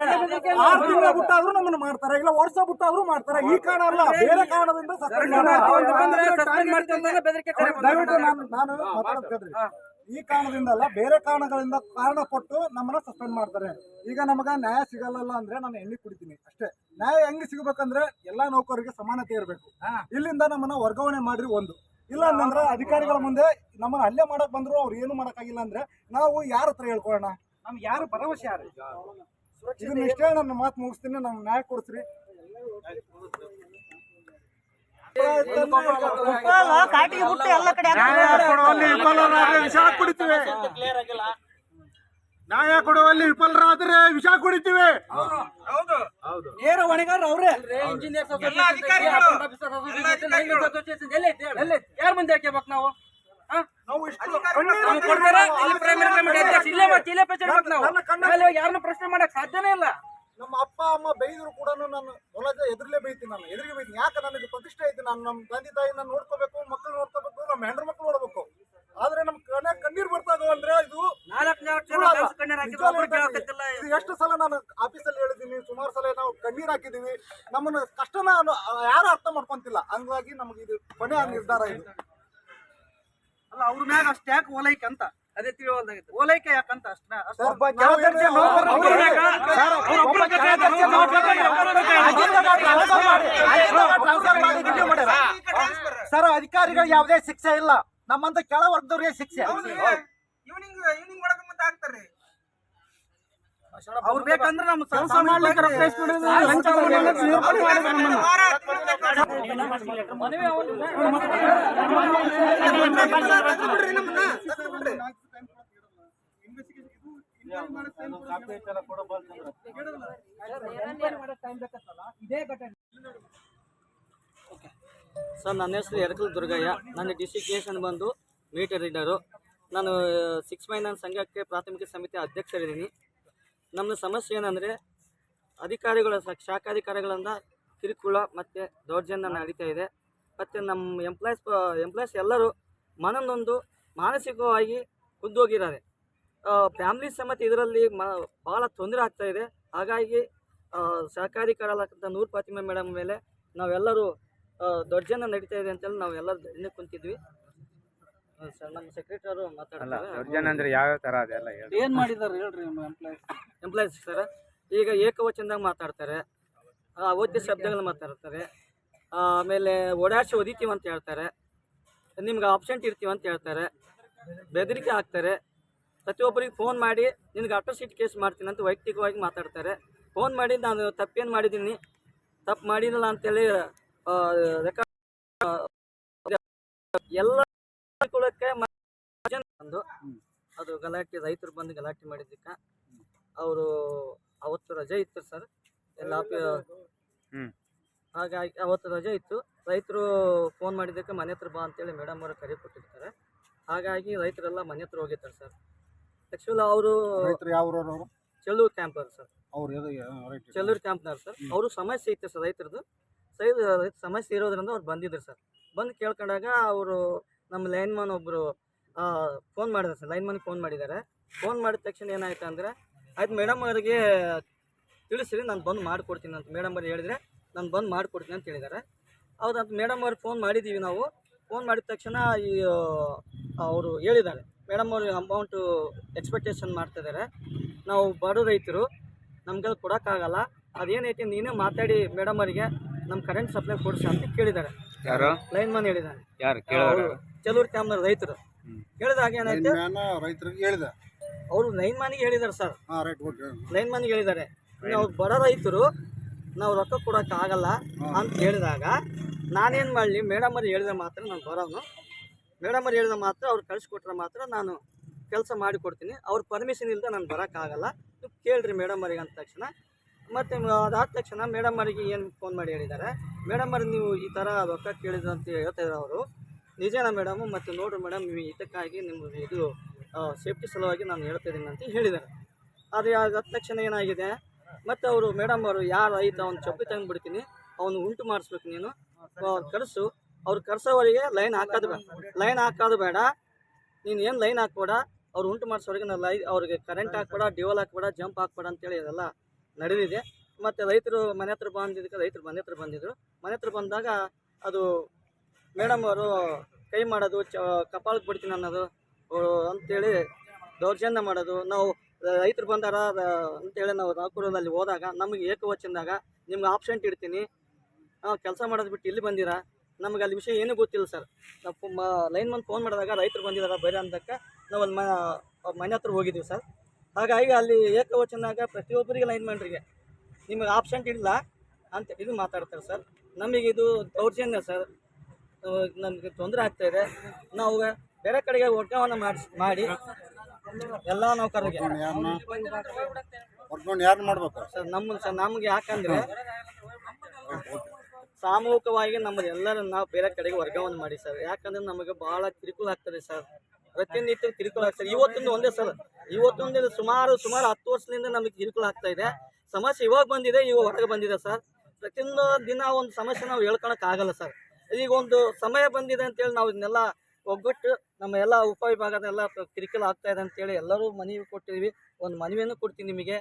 ಆರು ತಿಂಗಳ ಬಿಟ್ಟಾದ್ರೂ ನಮ್ಮನ್ನ ಮಾಡ್ತಾರೆ ಇಲ್ಲ ವರ್ಷ ಬಿಟ್ಟಾದ್ರೂ ಮಾಡ್ತಾರೆ. ಈ ಕಾರಣ ಅಲ್ಲ ಬೇರೆ ಕಾರಣದಿಂದ. ದಯವಿಟ್ಟು ನಾನು ನಾನು ಮಾತಾಡ್ತೇನೆ ಈ ಕಾರಣದಿಂದ ಅಲ್ಲ ಬೇರೆ ಕಾರಣಗಳಿಂದ ಕಾರಣ ಕೊಟ್ಟು ನಮ್ಮನ್ನ ಸಸ್ಪೆಂಡ್ ಮಾಡ್ತಾರೆ. ಈಗ ನಮಗ ನ್ಯಾಯ ಸಿಗಲ್ಲ ಅಂದ್ರೆ ನಾನು ಎಣ್ಣೆ ಕುಡಿತೀನಿ ಅಷ್ಟೇ. ನ್ಯಾಯ ಹೆಂಗ್ ಸಿಗಬೇಕಂದ್ರೆ ಎಲ್ಲಾ ನೌಕರರಿಗೆ ಸಮಾನತೆ ಇರಬೇಕು. ಇಲ್ಲಿಂದ ನಮ್ಮನ್ನ ವರ್ಗಾವಣೆ ಮಾಡ್ರಿ ಒಂದು. ಇಲ್ಲ ಅಂದ್ರೆ ಅಧಿಕಾರಿಗಳ ಮುಂದೆ ನಮ್ಮನ್ನ ಹಲ್ಲೆ ಮಾಡಕ್ ಬಂದ್ರು ಅವ್ರು ಏನು ಮಾಡಕ್ಕಾಗಿಲ್ಲ ಅಂದ್ರೆ ನಾವು ಯಾರ ಹತ್ರ ಹೇಳ್ಕೊಳ್ಳೋಣ? ನಮ್ಗೆ ಯಾರು ಭರವಸೆ ಯಾರು? ಇದನ್ನ ಇಷ್ಟೇ ನನ್ನ ಮಾತು ಮುಗಿಸ್ತೀನಿ ನಮ್ಗೆ ನ್ಯಾಯ ಕೊಡ್ತೀರಿ ಕಾಟಿಗೆ ಬಿಟ್ಟು ಎಲ್ಲ ಕಡೆ ವಿಷ ಕುಡಿತೀವಿ. ನ್ಯಾಯ ಕೊಡುವಲ್ಲಿ ವಿಫಲರಾದ್ರೆ ವಿಷ ಕುಡಿತೀವಿ. ನೇರ ಹೊಣೆಗಾರ ಅವ್ರೆ. ಯಾರ ಮುಂದೆ ಹಾಕಬೇಕು ನಾವು? ಯಾರನ್ನೂ ಪ್ರಶ್ನೆ ಮಾಡಕ್ ಸಾಧ್ಯನೇ ಇಲ್ಲ. ನಮ್ಮ ಅಪ್ಪ ಅಮ್ಮ ಬೈದ್ರು ಕೂಡ ನಾನು ಹೊಲದ ಎದುರ್ಲೇ ಬೈತೀನಿ ನಾನು ಎದುರಿಗೆ ಬೈತೀನಿ. ಯಾಕೆ ನನಗೆ ಪ್ರತಿಷ್ಠೆ ಐತಿ? ನಾನು ನಮ್ಮ ತಂದೆ ತಾಯಿನ ನೋಡ್ಕೋಬೇಕು ಮಕ್ಕಳು ನೋಡ್ಕೋಬೇಕು ನಮ್ಮ ಹೆಂಡ್ರ ಮಕ್ಕಳು ನೋಡ್ಬೇಕು. ಆದ್ರೆ ನಮ್ ಕಣ್ಣ ಕಣ್ಣೀರ್ ಬರ್ತಾಗ ಅಂದ್ರೆ ಇದು ಎಷ್ಟು ಸಲ ನಾನು ಆಫೀಸಲ್ಲಿ ಹೇಳಿದೀನಿ ಸುಮಾರು ಸಲ ನಾವು ಕಣ್ಣೀರ್ ಹಾಕಿದೀವಿ ನಮ್ಮನ್ನ ಕಷ್ಟನ ಯಾರು ಅರ್ಥ ಮಾಡ್ಕೊಂತಿಲ್ಲ. ಹಂಗಾಗಿ ನಮ್ಗೆ ಇದು ಕೊನೆಯ ನಿರ್ಧಾರ ಇದು. ಅಲ್ಲ ಅವ್ರ ಮ್ಯಾಗ ಅಷ್ಟ ಯಾಕೆ ಓಲೈಕೆ ಅಂತ? ಅದೇ ತಿಳಿವಲ್ದಾಗಿತ್ತು ಓಲೈಕೆ ಯಾಕಂತ ಅಷ್ಟ? ಸರ್, ಅಧಿಕಾರಿಗಳು ಯಾವುದೇ ಶಿಕ್ಷೆ ಇಲ್ಲ. ನಮ್ಮಂತ ಕೆಳ ವರ್ಗದವ್ರಿಗೆ ಶಿಕ್ಷೆ. ಅವ್ರು ಬೇಕಂದ್ರೆ ನಮ್ಮ ಕೆಲಸ ಮಾಡ್ಲಿಕ್ಕೆ ರೊಕ್ಕ ಲಂಚ ನಮ್ಮನ್ನ. ಸರ್ ನನ್ನ ಹೆಸರು ಎರಕಲ್ ದುರ್ಗಯ್ಯ. ನನ್ನ ಡಿಸಿಗ್ನೇಷನ್ ಬಂದು ಮೀಟರ್ ರೀಡರು ನಾನು ಸಿಕ್ಸ್ ಮೈನ್ ಸಂಘಕ್ಕೆ ಪ್ರಾಥಮಿಕ ಸಮಿತಿ ಅಧ್ಯಕ್ಷರಿದ್ದೀನಿ. ನಮ್ಮ ಸಮಸ್ಯೆ ಏನಂದರೆ ಅಧಿಕಾರಿಗಳ ಶಾಖಾಧಿಕಾರಿಗಳಿಂದ ಕಿರುಕುಳ ಮತ್ತು ದೌರ್ಜನ್ಯ ನಡೀತಾ ಇದೆ. ಮತ್ತು ನಮ್ಮ ಎಂಪ್ಲಾಯ್ಸ್ ಎಂಪ್ಲಾಯ್ಸ್ ಎಲ್ಲರೂ ಮನನೊಂದು ಮಾನಸಿಕವಾಗಿ ಕುದ್ದೋಗಿದ್ದಾರೆ ಫ್ಯಾಮಿಲಿ ಸಮೇತ ಇದರಲ್ಲಿ ಮ ಭಾಳ ತೊಂದರೆ ಆಗ್ತಾ ಇದೆ. ಹಾಗಾಗಿ ಆ, ಶಾಖಾಧಿಕಾರಕ್ಕಂಥ ನೂರ್ ಫಾತಿಮಾ ಮೇಡಮ್ ಮೇಲೆ ನಾವೆಲ್ಲರೂ ದೌರ್ಜನ್ಯ ನಡೀತಾ ಇದೆ ಅಂತೇಳಿ ನಾವೆಲ್ಲರೂ ಧರಣಿ ಕುಂತಿದ್ವಿ. ಸರ್ ನಮ್ಮ ಸೆಕ್ರೆಟರಿ ಅವರು ಮಾತಾಡ್ತಾರೆ. ದೌರ್ಜನ್ಯ ಅಂದ್ರೆ ಯಾವ ತರ ಅದೆಲ್ಲ ಹೇಳಿ. ಏನ್ ಮಾಡಿದಾರ ಹೇಳ್ರಿ ನಿಮ್ಮ ಎಂಪ್ಲಾಯೀಸ್ ಎಂಪ್ಲಾಯ್ಸ್ ಸರ್ ಈಗ ಏಕವಚನದಾಗ ಮಾತಾಡ್ತಾರೆ. ಅವಧ್ಯ ಶಬ್ದಗಳನ್ನ ಶಬ್ದಗಳು ಮಾತಾಡ್ತಾರೆ. ಆಮೇಲೆ ಓಡಾಡ್ಸಿ ಒದಿತೀವಿ ಅಂತ ಹೇಳ್ತಾರೆ. ನಿಮ್ಗೆ ಆಪ್ಷನ್ ಇರ್ತೀವಿ ಅಂತ ಹೇಳ್ತಾರೆ. ಬೆದರಿಕೆ ಹಾಕ್ತಾರೆ. ಪ್ರತಿಯೊಬ್ಬರಿಗೆ ಫೋನ್ ಮಾಡಿ, ನಿನ್ಗೆ ಸೀಟ್ ಕೇಸ್ ಮಾಡ್ತೀನಿ ಅಂತ ವೈಯಕ್ತಿಕವಾಗಿ ಮಾತಾಡ್ತಾರೆ. ಫೋನ್ ಮಾಡಿ, ನಾನು ತಪ್ಪೇನು ಮಾಡಿದ್ದೀನಿ. ತಪ್ಪು ಮಾಡಿದಲ್ಲ ಅಂತೇಳಿ ರೆಕಾರ್ಡ್ ಎಲ್ಲ ಕುಳಕ್ಕೆ ಅದು ಗಲಾಟೆ, ರೈತರು ಬಂದು ಗಲಾಟೆ ಮಾಡಿದ್ದಕ್ಕೆ. ಅವರು ಅವತ್ತು ರಜೆ ಇತ್ತು ಸರ್. ಎಲ್ಲ ಆಫಿ- ಹ್ಮ್. ಹಾಗಾಗಿ ಅವತ್ತು ರಜೆ ಇತ್ತು. ರೈತರು ಫೋನ್ ಮಾಡಿದ್ದಕ್ಕೆ ಮನೆ ಹತ್ರ ಬಾ ಅಂತೇಳಿ ಮೇಡಮ್ ಅವರು ಕರೆ ಕೊಟ್ಟಿರ್ತಾರೆ. ಹಾಗಾಗಿ ರೈತರೆಲ್ಲ ಮನೆ ಹತ್ರ ಹೋಗಿರ್ತಾರೆ ಸರ್. ಆ್ಯಕ್ಚುಲಿ ಅವರು ರೈತರು ಯಾವ ಊರವ್ರು ಚೆಲ್ಲೂರು ಕ್ಯಾಂಪರ್ ಸರ್. ಅವ್ರು. ಚೆಲ್ಲೂರು ಕ್ಯಾಂಪ್ನವ್ರು ಸರ್. ಅವರು ಸಮಸ್ಯೆ ಇತ್ತು ಸರ್ ರೈತರದ್ದು ಸೈಡ್ ಸಮಸ್ಯೆ ಇರೋದ್ರಿಂದ ಅವ್ರು ಬಂದಿದ್ರು ಸರ್. ಬಂದು ಕೇಳ್ಕೊಂಡಾಗ ಅವರು ನಮ್ಮ ಲೈನ್ಮನ್ ಒಬ್ಬರು ಫೋನ್ ಮಾಡಿದ್ರು ಸರ್. ಲೈನ್ಮನ್ಗೆ ಫೋನ್ ಮಾಡಿದ್ದಾರೆ. ಫೋನ್ ಮಾಡಿದ ತಕ್ಷಣ ಏನಾಯ್ತು ಅಂದರೆ ಆಯ್ತು ಮೇಡಮ್ ಅವರಿಗೆ ತಿಳಿಸ್ರಿ ನಾನು ಬಂದು ಮಾಡಿಕೊಡ್ತೀನಿ ಅಂತ. ಮೇಡಮ್ ಅವ್ರು ಹೇಳಿದರೆ ನಾನು ಬಂದು ಮಾಡಿಕೊಡ್ತೀನಿ ಅಂತ ಹೇಳಿದ್ದಾರೆ ಹೌದಂತ ಮೇಡಮ್ ಅವ್ರಿಗೆ ಫೋನ್ ಮಾಡಿದ್ದೀವಿ ನಾವು. ಫೋನ್ ಮಾಡಿದ ತಕ್ಷಣ ಈ ಅವರು ಹೇಳಿದ್ದಾರೆ ಮೇಡಮ್ ಅವರು ಅಮೌಂಟು ಎಕ್ಸ್ಪೆಕ್ಟೇಷನ್ ಮಾಡ್ತಿದ್ದಾರೆ ನಾವು ಬಡ ರೈತರು ನಮ್ಗೆಲ್ಲ ಕೊಡೋಕ್ಕಾಗಲ್ಲ ಅದೇನೈತಿ ನೀನೇ ಮಾತಾಡಿ ಮೇಡಮ್ ಅವರಿಗೆ ನಮ್ಮ ಕರೆಂಟ್ ಸಪ್ಲೈ ಕೊಡಿಸಿ ಅಂತ ಕೇಳಿದ್ದಾರೆ ಯಾರು? ಲೈನ್ ಮನ್ ಹೇಳಿದ್ದಾರೆ ಯಾರು? ಕೇಳೋರು? ಕೆಲವ್ರು ಕ್ಯಾಮ್ನ ರೈತರು. ಹೇಳಿದಾಗ ಏನಾಯ್ತು? ರೈತರಿಗೆ ಹೇಳಿದೆ. ಅವರು ಲೈನ್ ಮನಿಗೆ ಹೇಳಿದ್ದಾರೆ ಸರ್. ಹಾ ರೈಟ್ ಓಕೆ ಲೈನ್ ಮನಿಗೆ ಹೇಳಿದ್ದಾರೆ. ಅವ್ರು ಬರೋ ರೈತರು ನಾವು ರೊಕ್ಕ ಕೊಡೋಕೆ ಆಗಲ್ಲ ಅಂತ ಹೇಳಿದಾಗ ನಾನೇನು ಮಾಡಲಿ ಮೇಡಮ್ ಅವ್ರು ಹೇಳಿದ ಮಾತ್ರ ನಾನು ಬರೋನು. ಮೇಡಮ್ ಅವ್ರು ಹೇಳಿದ ಮಾತ್ರ ಅವ್ರು ಕಳಿಸ್ಕೊಟ್ರೆ ಮಾತ್ರ ನಾನು ಕೆಲಸ ಮಾಡಿಕೊಡ್ತೀನಿ ಅವ್ರ ಪರ್ಮಿಷನ್ ಇಲ್ಲದೆ ನಾನು ಬರೋಕ್ಕಾಗಲ್ಲ ನೀವು ಕೇಳ್ರಿ ಮೇಡಮ್ ಅವ್ರಿಗೆ ಅಂದ ತಕ್ಷಣ. ಮತ್ತು ಅದಾದ ತಕ್ಷಣ ಮೇಡಮ್ ಅವರಿಗೆ ಏನು ಫೋನ್ ಮಾಡಿ ಹೇಳಿದ್ದಾರೆ. ಮೇಡಮ್ ಅವ್ರಿಗೆ ನೀವು ಈ ಥರ ರೊಕ್ಕ ಕೇಳಿದ್ರು ಅಂತ ಹೇಳ್ತಾ ಇದ್ದಾರೆ ಅವರು. ನಿಜನಾ ಮೇಡಮು? ಮತ್ತು ನೋಡ್ರಿ ಮೇಡಮ್ ನೀವು ಇದಕ್ಕಾಗಿ ನಿಮ್ಗೆ ಇದು ಸೇಫ್ಟಿ ಸಲುವಾಗಿ ನಾನು ಹೇಳ್ತಾ ಇದ್ದೀನಿ ಅಂತ ಹೇಳಿದ್ದಾರೆ. ಆದರೆ ಆಗ ತಕ್ಷಣ ಏನಾಗಿದೆ? ಮತ್ತು ಅವರು ಮೇಡಮ್ ಅವರು, ಯಾರು ಐತ ಅವ್ನು ಚಪ್ಪಿ ತಂದುಬಿಡ್ತೀನಿ ಅವನು ಉಂಟು ಮಾಡಿಸ್ಬೇಕು ನೀನು. ಅವ್ರು ಕರೆಸು. ಅವ್ರು ಕರೆಸೋವರಿಗೆ ಲೈನ್ ಹಾಕೋದು ಬೇಡ. ಲೈನ್ ಹಾಕೋದು ಬೇಡ. ನೀನು ಏನು ಲೈನ್ ಹಾಕ್ಬೇಡ? ಅವ್ರು ಉಂಟು ಮಾಡಿಸೋರಿಗೆ ನಾನು ಲೈ ಅವ್ರಿಗೆ ಕರೆಂಟ್ ಹಾಕ್ಬೇಡ ಡಿವಲ್ ಹಾಕ್ಬೇಡ ಜಂಪ್ ಹಾಕ್ಬೇಡ ಅಂತೇಳಿ ಅದೆಲ್ಲ ನಡೆದಿದೆ. ಮತ್ತು ರೈತರು ಮನೆ ಹತ್ರ ಬಂದಿದ್ದಕ್ಕೆ ರೈತರು ಮನೆ ಹತ್ರ ಬಂದಿದ್ದರು ಮನೆ ಹತ್ರ ಬಂದಾಗ ಅದು ಮೇಡಮ್ ಅವರು ಕೈ ಮಾಡೋದು, ಚ, ಕಪಾಳಕ್ಕೆ ಬಿಡ್ತೀನಿ ಅನ್ನೋದು ಅಂತೇಳಿ ದೌರ್ಜನ್ಯ ಮಾಡೋದು. ನಾವು ರೈತರು ಬಂದಾರ ಅಂತೇಳಿ ನಾವು ನಾಗ್ಪುರದಲ್ಲಿ ಹೋದಾಗ ನಮಗೆ ಏಕವಚನದಾಗ ನಿಮ್ಗೆ ಆಪ್ಷೆಂಟ್ ಇಡ್ತೀನಿ. ಕೆಲಸ ಮಾಡೋದು ಬಿಟ್ಟು ಇಲ್ಲಿ ಬಂದಿರಾ? ನಮಗೆ ಅಲ್ಲಿ ವಿಷಯ ಏನೂ ಗೊತ್ತಿಲ್ಲ ಸರ್. ನಾವು ಲೈನ್ ಮಂದ್ ಫೋನ್ ಮಾಡಿದಾಗ ರೈತರು ಬಂದಿದಾರ, ಬೇರೆ ನಾವು ಅಲ್ಲಿ ಮನೆ ಹತ್ರ ಹೋಗಿದ್ದೀವಿ ಸರ್. ಹಾಗಾಗಿ ಅಲ್ಲಿ ಏಕವಚನಾಗ ಪ್ರತಿಯೊಬ್ಬರಿಗೆ ಲೈನ್ ಮ್ಯಾನ್ರಿಗೆ ನಿಮಗೆ ಆಪ್ಷೆಂಟ್ ಇಲ್ಲ ಅಂತ ಇದು ಮಾತಾಡ್ತಾರೆ ಸರ್. ನಮಗಿದು ದೌರ್ಜನ್ಯ ಸರ್. ನಮಗೆ ತೊಂದರೆ ಆಗ್ತಾ ಇದೆ. ನಾವು ಬೇರೆ ಕಡೆಗೆ ವರ್ಗಾವಣೆ ಮಾಡಿಸಿ ಮಾಡಿ ಎಲ್ಲ ನೌಕರರಿಗೆ ಯಾರು ಮಾಡ್ಬೇಕು? ಸರ್ ನಮ್ಮ ಸರ್ ನಮ್ಗೆ ಯಾಕಂದ್ರೆ ಸಾಮೂಹಿಕವಾಗಿ ಎಲ್ಲರೂ ನಾವು ಬೇರೆ ಕಡೆಗೆ ವರ್ಗಾವಣೆ ಮಾಡಿ ಸರ್. ಯಾಕಂದ್ರೆ ನಮಗೆ ಬಹಳ ಕಿರುಕುಳ ಆಗ್ತದೆ ಸರ್. ಪ್ರತಿನಿತ್ಯ ಕಿರುಕುಳ ಆಗ್ತದೆ. ಇವತ್ತೊಂದು ಒಂದೇ ಸರ್ ಇವತ್ತೊಂದು ಸುಮಾರು ಸುಮಾರು ಹತ್ತು ವರ್ಷದಿಂದ ನಮಗೆ ಕಿರುಕುಳ ಆಗ್ತಾ ಇದೆ. ಸಮಸ್ಯೆ ಇವಾಗ ಬಂದಿದೆ ಇವಾಗ ಹೊರಗೆ ಬಂದಿದೆ ಸರ್. ಪ್ರತಿಯೊಂದು ದಿನ ಒಂದು ಸಮಸ್ಯೆ ನಾವು ಹೇಳ್ಕೊಳಕ್ ಆಗಲ್ಲ ಸರ್. ಈಗ ಒಂದು ಸಮಯ ಬಂದಿದೆ ಅಂತೇಳಿ ನಾವು ಇದನ್ನೆಲ್ಲ ಒಗ್ಗಟ್ಟು ನಮ್ಮ ಎಲ್ಲ ಉಪವಿಭಾಗದ ಎಲ್ಲ ಕಿರಿಕಿರಿ ಆಗ್ತಾ ಇದೆ ಅಂತೇಳಿ ಎಲ್ಲರೂ ಮನವಿ ಕೊಟ್ಟಿದ್ದೀವಿ. ಒಂದು ಮನವಿಯನ್ನು ಕೊಡ್ತೀನಿ ನಿಮಗೆ.